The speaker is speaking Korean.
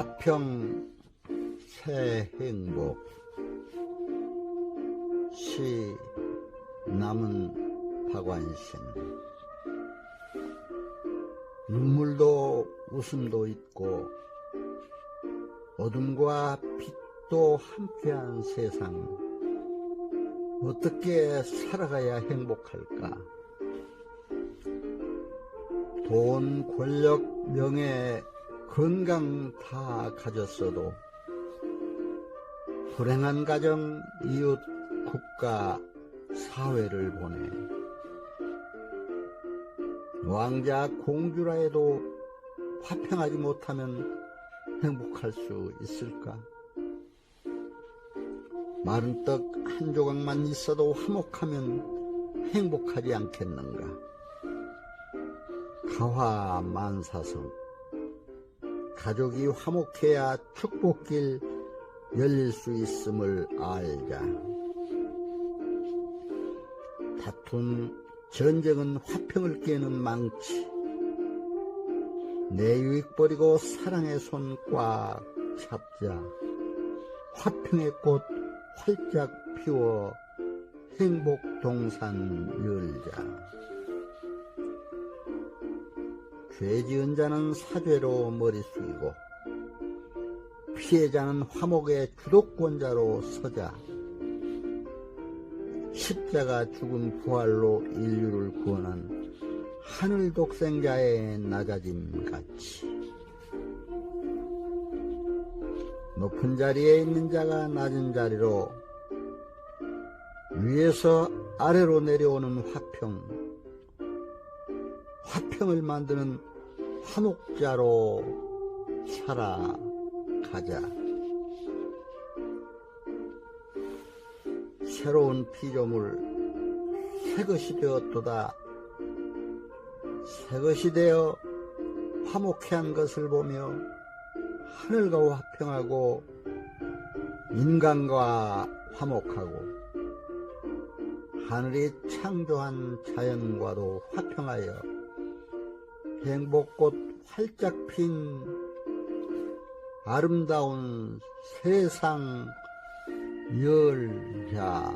화평 새 행복 시 남은 박완신. 눈물도 웃음도 있고 어둠과 빛도 함께한 세상 어떻게 살아가야 행복할까? 돈, 권력, 명예, 건강 다 가졌어도 불행한 가정, 이웃, 국가, 사회를 보내 왕자, 공주라 해도 화평하지 못하면 행복할 수 있을까? 마른 떡 한 조각만 있어도 화목하면 행복하지 않겠는가? 가화 만사성 가족이 화목해야 축복길 열릴 수 있음을 알자. 다툼, 전쟁은 화평을 깨는 망치. 내 유익 버리고 사랑의 손 꽉 잡자. 화평의 꽃 활짝 피워 행복 동산 열자. 죄 지은 자는 사죄로 머리 숙이고 피해자는 화목의 주도권자로 서자. 십자가 죽은 부활로 인류를 구원한 하늘 독생자의 낮아짐 같이 높은 자리에 있는 자가 낮은 자리로 위에서 아래로 내려오는 화평 화평을 만드는 화목자로 살아가자. 새로운 피조물 새것이 되었도다. 새것이 되어 화목해 한 것을 보며 하늘과 화평하고 인간과 화목하고 하늘이 창조한 자연과도 화평하여 행복꽃 활짝 핀 아름다운 세상 열자